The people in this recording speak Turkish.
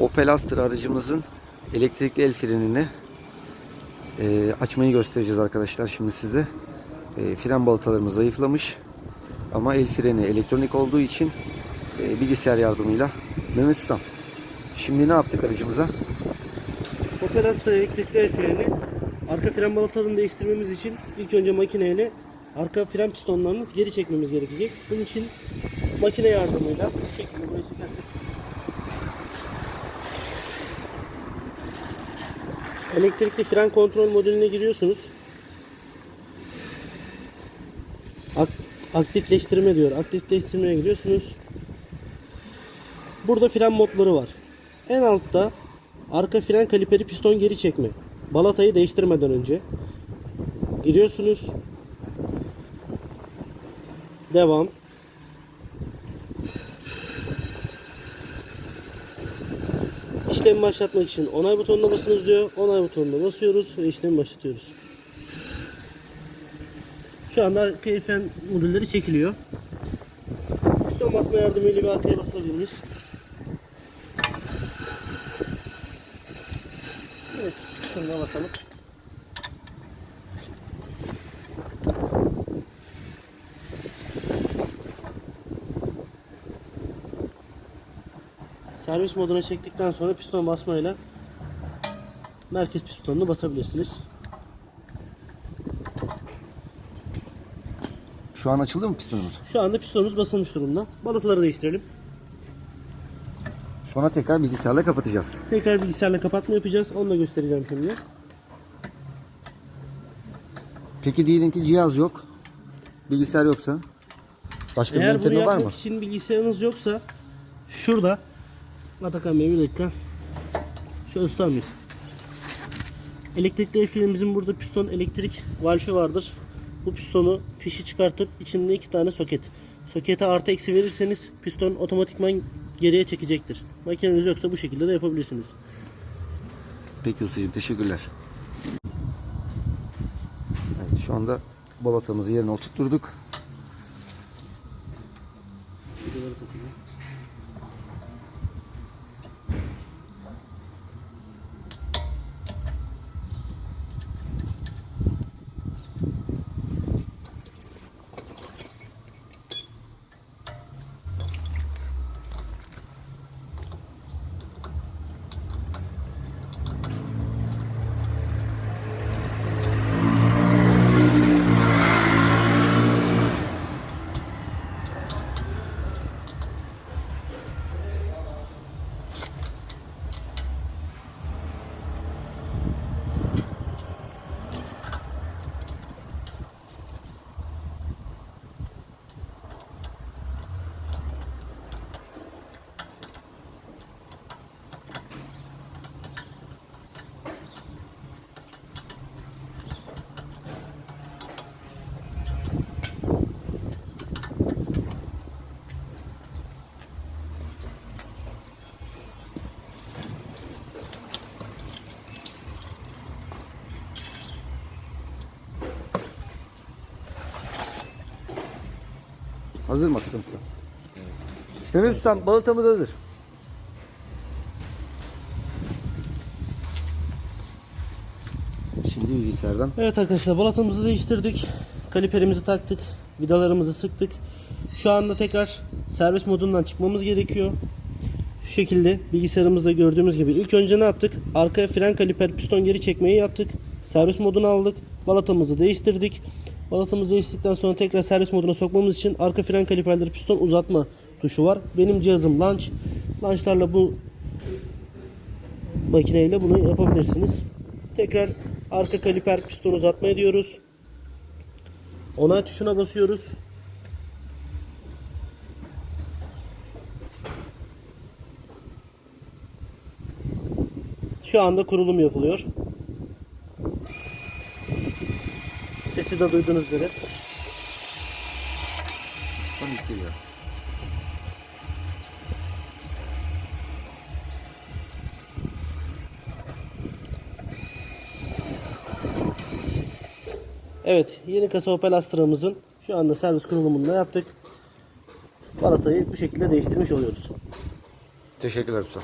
Opel Astra aracımızın elektrikli el frenini e, açmayı göstereceğiz arkadaşlar şimdi size. E, fren balatalarımız zayıflamış ama el freni elektronik olduğu için e, bilgisayar yardımıyla Mehmet Ustam. Şimdi ne yaptık aracımıza? Opel Astra elektrikli el freni arka fren balatalarını değiştirmemiz için ilk önce makineyle arka fren pistonlarını geri çekmemiz gerekecek. Bunun için makine yardımıyla bu şekilde buraya çekersek elektrikli fren kontrol modülüne giriyorsunuz. Ak- aktifleştirme diyor. Aktifleştirmeye giriyorsunuz. Burada fren modları var. En altta arka fren kaliperi piston geri çekme. Balatayı değiştirmeden önce giriyorsunuz. Devam. İşlemi başlatmak için onay butonuna basınız diyor. Onay butonuna basıyoruz ve işlemi başlatıyoruz. Şu anda fren modülleri çekiliyor. Piston basma yardımıyla bir arkaya basabiliriz. Evet, şunu da basalım. Servis moduna çektikten sonra piston basmayla merkez pistonunu basabilirsiniz. Şu an açıldı mı pistonumuz? Şu anda pistonumuz basılmış durumda. Balataları değiştirelim. Sonra tekrar bilgisayarla kapatacağız. Tekrar bilgisayarla kapatma yapacağız. Onu da göstereceğim şimdi. Peki diyelim ki cihaz yok. Bilgisayar yoksa? Başka bir Eğer bunu yöntemi var yapmak mı? için bilgisayarınız yoksa şurada Atakan Bey bir dakika. Şöyle tutar mıyız? Elektrikli el frenimizin burada piston elektrik valfi vardır. Bu pistonu fişi çıkartıp içinde iki tane soket. Sokete artı eksi verirseniz piston otomatikman geriye çekecektir. Makineniz yoksa bu şekilde de yapabilirsiniz. Peki ustacığım teşekkürler. Evet, şu anda balatamızı yerine oturtturduk. Hazır mı Atakan Usta? Mehmet Ustam balatamız hazır. Şimdi bilgisayardan Evet arkadaşlar balatamızı değiştirdik. Kaliperimizi taktık. Vidalarımızı sıktık. Şu anda tekrar servis modundan çıkmamız gerekiyor. Şu şekilde bilgisayarımızda gördüğümüz gibi ilk önce ne yaptık? Arka fren kaliper piston geri çekmeyi yaptık. Servis modunu aldık. Balatamızı değiştirdik. Balatamızı değiştirdikten sonra tekrar servis moduna sokmamız için arka fren kaliperleri piston uzatma tuşu var. Benim cihazım launch. Launchlarla bu makineyle bunu yapabilirsiniz. Tekrar arka kaliper piston uzatma ediyoruz. Onay tuşuna basıyoruz. Şu anda kurulum yapılıyor. Sesi de duyduğunuz üzere. Ustam ilk geliyor. Evet, yeni kasa Opel Astra'mızın şu anda servis kurulumunu da yaptık. Balatayı bu şekilde değiştirmiş oluyoruz. Teşekkürler usta.